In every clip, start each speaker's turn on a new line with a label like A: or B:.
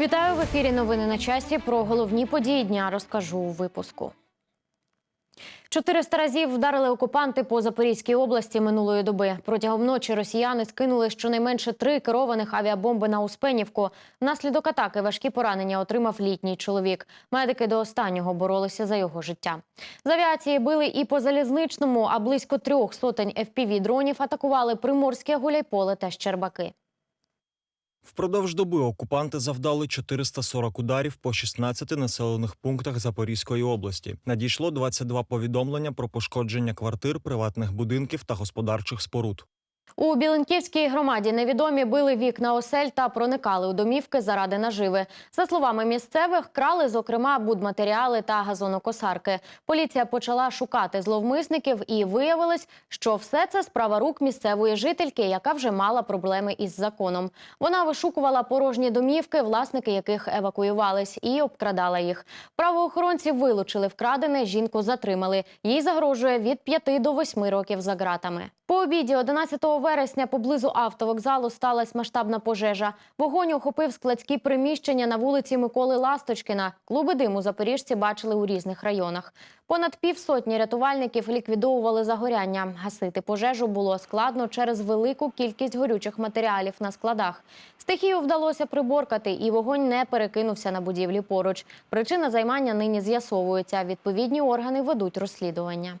A: Вітаю в ефірі. Новини на часі. Про головні події дня розкажу у випуску. 400 разів вдарили окупанти по Запорізькій області минулої доби. Протягом ночі росіяни скинули щонайменше три керованих авіабомби на Успенівку. Внаслідок атаки важкі поранення отримав літній чоловік. Медики до останнього боролися за його життя. З авіації били і по залізничному, а близько трьох сотень FPV-дронів атакували Приморське, Гуляйполе та Щербаки.
B: Впродовж доби окупанти завдали 440 ударів по 16 населених пунктах Запорізької області. Надійшло 22 повідомлення про пошкодження квартир, приватних будинків та господарчих споруд.
A: У Біленківській громаді невідомі били вікна осель та проникали у домівки заради наживи. За словами місцевих, крали, зокрема, будматеріали та газонокосарки. Поліція почала шукати зловмисників і виявилось, що все це справа рук місцевої жительки, яка вже мала проблеми із законом. Вона вишукувала порожні домівки, власники яких евакуювались, і обкрадала їх. Правоохоронці вилучили вкрадене, жінку затримали. Їй загрожує від 5 до 8 років за ґратами. По обіді 11 вересня поблизу автовокзалу сталася масштабна пожежа. Вогонь охопив складські приміщення на вулиці Миколи Ласточкіна. Клуби диму запоріжці бачили у різних районах. Понад півсотні рятувальників ліквідовували загоряння. Гасити пожежу було складно через велику кількість горючих матеріалів на складах. Стихію вдалося приборкати, і вогонь не перекинувся на будівлі поруч. Причина займання нині з'ясовується. Відповідні органи ведуть розслідування.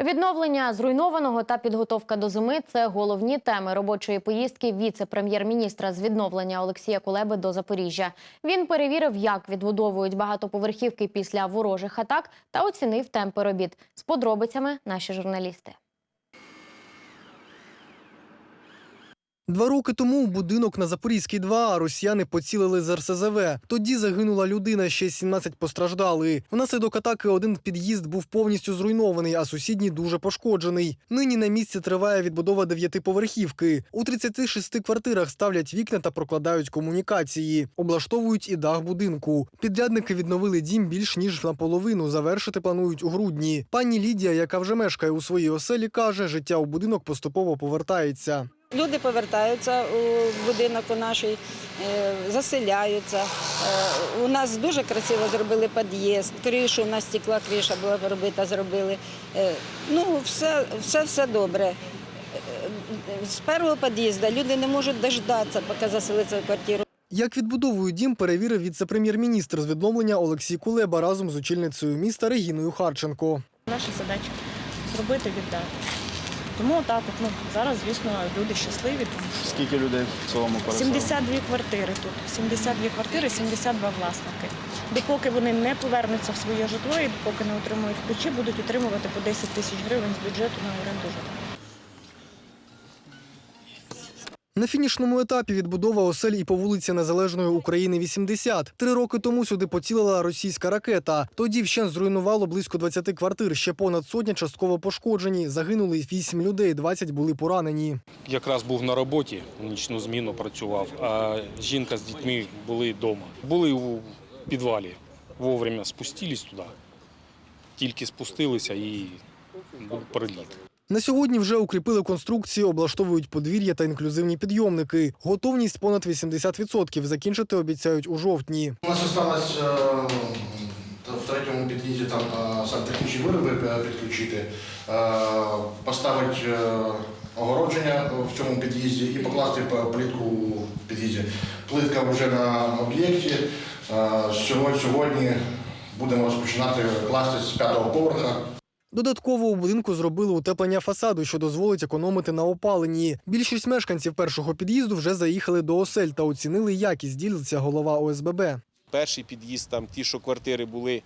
A: Відновлення зруйнованого та підготовка до зими це головні теми робочої поїздки віце-прем'єр-міністра з відновлення Олексія Кулеби до Запоріжжя. Він перевірив, як відбудовують багатоповерхівки після ворожих атак та оцінив темпи робіт. З подробицями наші журналісти.
C: Два роки тому у будинок на Запорізькій 2 росіяни поцілили з РСЗВ. Тоді загинула людина, ще 17 постраждали. Внаслідок атаки один під'їзд був повністю зруйнований, а сусідній дуже пошкоджений. Нині на місці триває відбудова дев'ятиповерхівки. У 36 квартирах ставлять вікна та прокладають комунікації, облаштовують і дах будинку. Підрядники відновили дім більш ніж наполовину. Завершити планують у грудні. Пані Лідія, яка вже мешкає у своїй оселі, каже, життя у будинок поступово повертається.
D: Люди повертаються у будинок у наш, е, заселяються. Е, У нас дуже красиво зробили під'їзд, кришу у нас стекла, криша була робита, зробили. Е, Ну, все, все, все добре. З першого під'їзду люди не можуть дождатися, поки заселиться в квартиру.
C: Як відбудовують дім, перевірив віце-прем'єр-міністр з відновлення Олексій Кулеба разом з очільницею міста Регіною Харченко.
E: Наша задача зробити віддати. Тому так, от, ну, зараз, звісно, люди щасливі.
F: Скільки людей в цілому переселено?
E: 72 квартири тут, 72 квартири, 72 власники. Допоки вони не повернуться в своє житло і допоки не отримують ключі, будуть отримувати по 10 тисяч гривень з бюджету на оренду житла.
C: На фінішному етапі відбудова осель і по вулиці Незалежної України 80. Три роки тому сюди поцілила російська ракета. Тоді вщен зруйнувало близько 20 квартир. Ще понад сотня частково пошкоджені. Загинули 8 людей, 20 були поранені.
G: якраз був на роботі, нічну зміну працював, а жінка з дітьми були вдома. Були у підвалі, вовремя спустились туди, тільки спустилися і був приліт.
C: На сьогодні вже укріпили конструкції, облаштовують подвір'я та інклюзивні підйомники. Готовність понад 80%. Закінчити обіцяють у жовтні.
H: У нас осталось е, в третьому під'їзді там е, сантехнічні вироби е, підключити, поставити огородження в цьому під'їзді і покласти плитку в під'їзді. Плитка вже на об'єкті. Сьогодні будемо розпочинати класти з п'ятого поверха.
C: Додатково у будинку зробили утеплення фасаду, що дозволить економити на опаленні. Більшість мешканців першого під'їзду вже заїхали до осель та оцінили якість, ділиться голова ОСББ.
I: Перший під'їзд, там ті, що квартири були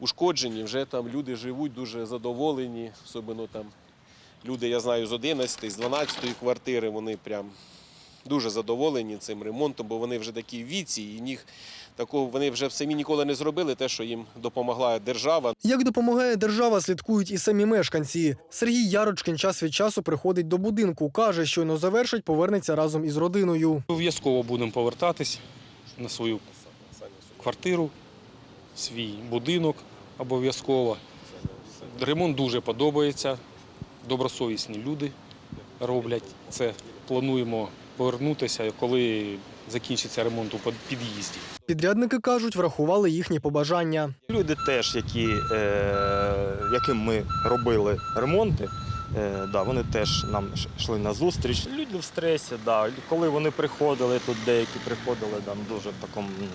I: ушкоджені, вже там люди живуть дуже задоволені. Особливо там люди, я знаю, з 11, з 12 квартири, вони прям дуже задоволені цим ремонтом, бо вони вже такі в віці, і них такого вони вже самі ніколи не зробили те, що їм допомогла держава.
C: Як допомагає держава, слідкують і самі мешканці. Сергій Ярочкин час від часу приходить до будинку. Каже, щойно завершить, повернеться разом із родиною.
G: Обов'язково будемо повертатись на свою квартиру, свій будинок обов'язково. Ремонт дуже подобається. Добросовісні люди роблять це. Плануємо повернутися, коли закінчиться ремонт у під'їзді.
C: Підрядники кажуть, врахували їхні побажання.
J: Люди теж, які, е, яким ми робили ремонти, е, да, вони теж нам йшли на зустріч. Люди в стресі, да. коли вони приходили, тут деякі приходили там, дуже в такому ну,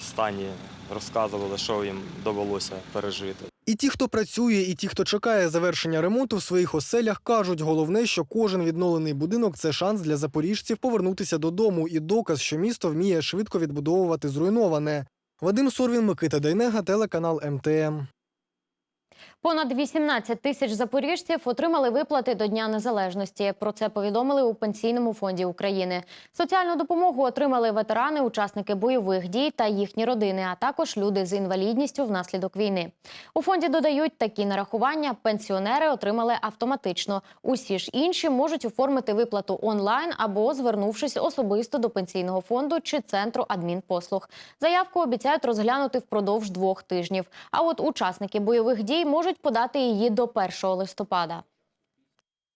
J: стані, розказували, що їм довелося пережити.
C: І ті, хто працює, і ті, хто чекає завершення ремонту в своїх оселях, кажуть, головне, що кожен відновлений будинок це шанс для запоріжців повернутися додому і доказ, що місто вміє швидко відбудовувати зруйноване. Вадим Сорвін, Микита Дайнега, телеканал МТМ.
A: Понад 18 тисяч запоріжців отримали виплати до Дня Незалежності. Про це повідомили у Пенсійному фонді України. Соціальну допомогу отримали ветерани, учасники бойових дій та їхні родини, а також люди з інвалідністю внаслідок війни. У фонді додають такі нарахування. Пенсіонери отримали автоматично. Усі ж інші можуть оформити виплату онлайн або звернувшись особисто до пенсійного фонду чи центру адмінпослуг. Заявку обіцяють розглянути впродовж двох тижнів. А от учасники бойових дій можуть подати її до 1 листопада.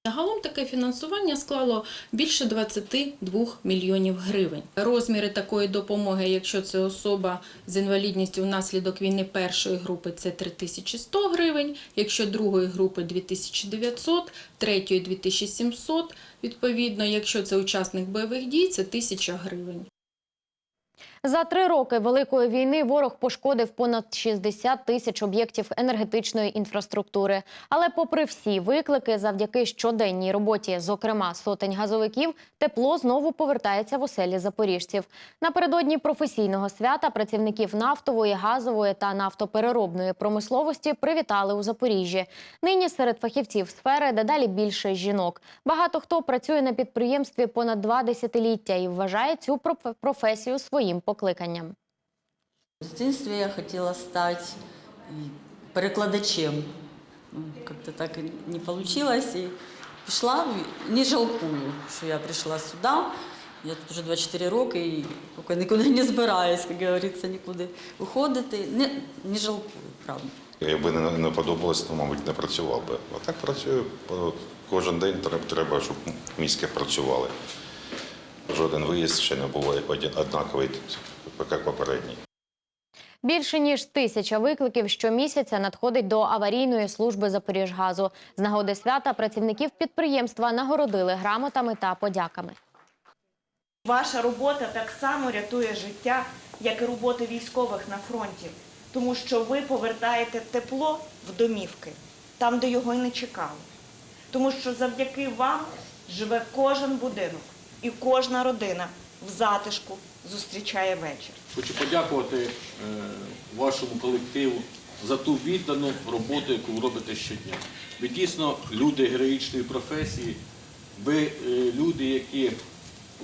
K: Загалом таке фінансування склало більше 22 мільйонів гривень. Розміри такої допомоги, якщо це особа з інвалідністю внаслідок війни першої групи, це 3100 гривень, якщо другої групи 2900, третьої 2700, відповідно, якщо це учасник бойових дій, це 1000 гривень.
A: За три роки великої війни ворог пошкодив понад 60 тисяч об'єктів енергетичної інфраструктури. Але, попри всі виклики, завдяки щоденній роботі, зокрема сотень газовиків, тепло знову повертається в оселі запоріжців. Напередодні професійного свята працівників нафтової, газової та нафтопереробної промисловості привітали у Запоріжжі. Нині серед фахівців сфери дедалі більше жінок. Багато хто працює на підприємстві понад два десятиліття і вважає цю проф- професію своїм покликанням.
L: В дитинстві я хотіла стати перекладачем. Ну, Как-то так і не получилось. І пішла, не жалкую, що я прийшла сюди. Я тут вже 24 роки і поки нікуди не збираюсь, як говориться, нікуди уходити. Не, не жалкую, правда.
M: Якби не, не подобалось, то, мабуть, не працював би. А так працюю кожен день треба, треба, щоб мізки працювали. Жоден виїзд ще не був однаковий, як попередній.
A: Більше ніж тисяча викликів щомісяця надходить до аварійної служби Запоріжгазу. З нагоди свята працівників підприємства нагородили грамотами та подяками.
E: Ваша робота так само рятує життя, як і роботи військових на фронті, тому що ви повертаєте тепло в домівки, там, де його й не чекали. Тому що завдяки вам живе кожен будинок і кожна родина в затишку зустрічає вечір.
N: Хочу подякувати е, вашому колективу за ту віддану роботу, яку ви робите щодня. Ви дійсно люди героїчної професії, ви е, люди, які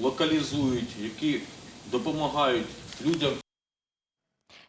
N: локалізують, які допомагають людям